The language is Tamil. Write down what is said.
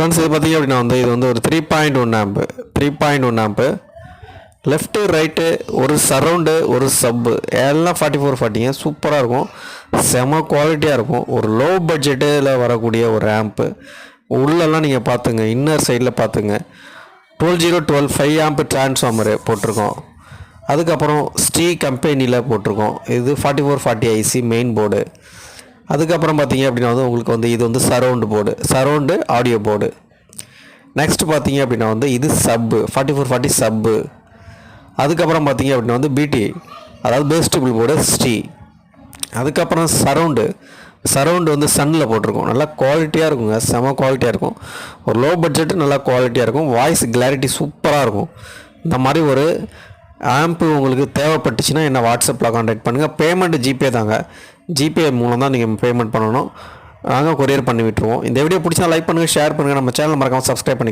ஃப்ரெண்ட்ஸ் இது பார்த்தீங்க அப்படின்னா வந்து இது வந்து ஒரு three point one amp three point one amp left right ஒரு சரவுண்டு ஒரு சப்பு எல்லாம் ஃபார்ட்டி ஃபோர் ஃபார்ட்டிங்க சூப்பராக இருக்கும். செம குவாலிட்டியாக இருக்கும். ஒரு லோ பட்ஜெட்டில் வரக்கூடிய ஒரு ஆம்ப்பு உள்ளெல்லாம் நீங்கள் பார்த்துங்க இன்னர் சைடில் பார்த்துங்க twelve zero twelve five amp transformer போட்டிருக்கோம். அதுக்கப்புறம் ஸ்ரீ கம்பெனியில் போட்டிருக்கோம். இது forty four forty IC main board அதுக்கப்புறம் பார்த்தீங்க அப்படின்னா வந்து உங்களுக்கு வந்து இது வந்து surround board surround audio board next பார்த்தீங்க அப்படின்னா வந்து இது சப்பு ஃபார்ட்டி ஃபோர் ஃபார்ட்டி சப்பு அதுக்கப்புறம் பார்த்தீங்க அப்படின்னா வந்து பிடி அதாவது பேஸ்டபிள் போர்டு ஸ்ரீ அதுக்கப்புறம் சரவுண்டு சரவுண்டு வந்து சன்னில் போட்டிருக்கோம். நல்லா குவாலிட்டியாக இருக்குங்க செம குவாலிட்டியாக இருக்கும். ஒரு லோ பட்ஜெட்டு நல்லா குவாலிட்டியாக இருக்கும். வாய்ஸ் கிளாரிட்டி சூப்பராக இருக்கும். இந்த மாதிரி ஒரு ஆம்பு உங்களுக்கு தேவைப்பட்டுச்சுன்னா என்ன வாட்ஸ்அப்பில் காண்டாக்ட் பண்ணுங்கள் பேமெண்ட் ஜிபே தாங்க. ஜிபே மூலம் தான் நீங்கள் பேமெண்ட் பண்ணணும். நாங்கள் கொரியர் பண்ணி விட்டுருவோம். இந்த வீடியோ பிடிச்சா லைக் பண்ணுங்கள் ஷேர் பண்ணுங்கள் நம்ம சேனல் மறக்காமல் சப்ஸ்கிரைப் பண்ணி